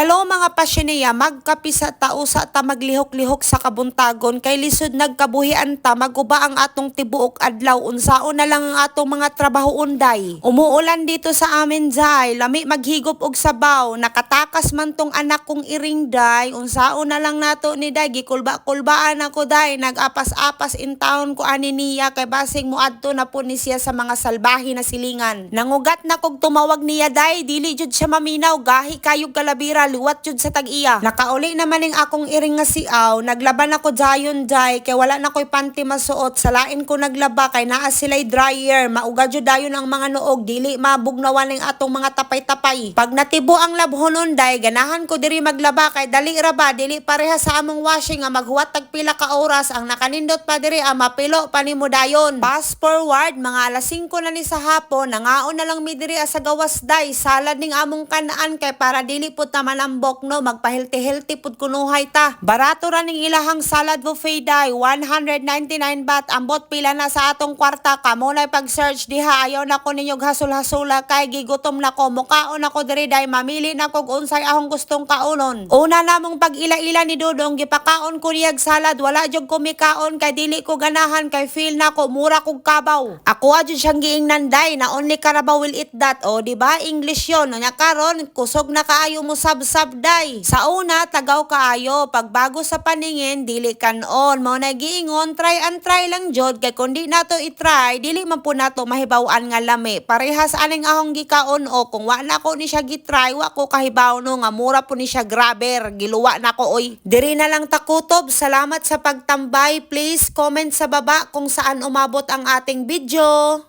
Hello mga pasyoneya, magkapi sa tao sa ta maglihok-lihok sa kabuntagon. Kay lisod nagkabuhian ta maguba ang atong tibuok adlaw. Unsaon na lang ang atong mga trabaho unday. Umuulan dito sa amin jay, lami maghigop og sabaw, nakatakas man tong anak kong iring day, unsaon na lang nato ni day. Gikulba-kulbaan ako day, nagapas-apas in town ko ani niya. Kay basing muadto na po ni siya sa mga salbahi na silingan. Nangugat na kog tumawag niya day, dili jud siya maminaw, gahi kayog kalabira, luwat jud sa tag-iya. Nakauli naman ning akong iring nga siaw, naglaban ako dayon day, kay wala na ko'y panty masuot, salain ko naglaba, kay naa sila'y dryer, mauga jud dayon ang mga noog, dili mabugnawan ning atong mga tapay-tapay. Pag natibo ang labhonon day, ganahan ko diri maglaba, kay dali ra ba, dili pareha sa among washing nga maghuwat tag pila ka oras, ang nakanindot pa diri, ang mapilo pa nimo dayon. Fast forward, mga alas 5 na ni sa hapon, nangaon na lang mi diri sa gawas day, salad ning among kanaan kay para dili pud ta manambok no, magpahilti-hilti pud kunuhay ta. Barato ra ning ilahang salad buffet day, 199 baht, ambot pila na sa atong kwarta, kamo na pag-search diha, ayaw na ko ninyog hasol-hasula kay gigutom na ko, mukaon ako diri day, mamili na kog unsay ahong gustong kaunon. Una namong pag ila-ila ni Dudong, gipakaon ko niyag salad, wala jog kumikaon kay dili ko ganahan kay feel na ko mura kog kabaw. Ako adyo siyang giingnan day na only Carabao will eat that. O di ba English yon. Nya karon kusog na kaayo mo sab-sab day. Sa una tagaw kaayo pag bago sa paningin dili kanon. Mao na giingon try and try lang jud kay kun di nato i-try dili man po nato mahibaw-an nga lami. Parehas aning ahong gikaon o kung wa na ko ni siya gitry wa ko kahibaw no nga mura po ni siya grabber. Giluwa na ko oy. Diri na lang takutob. Salamat sa pagtambay. Please comment sa baba kung saan umabot ang ating video.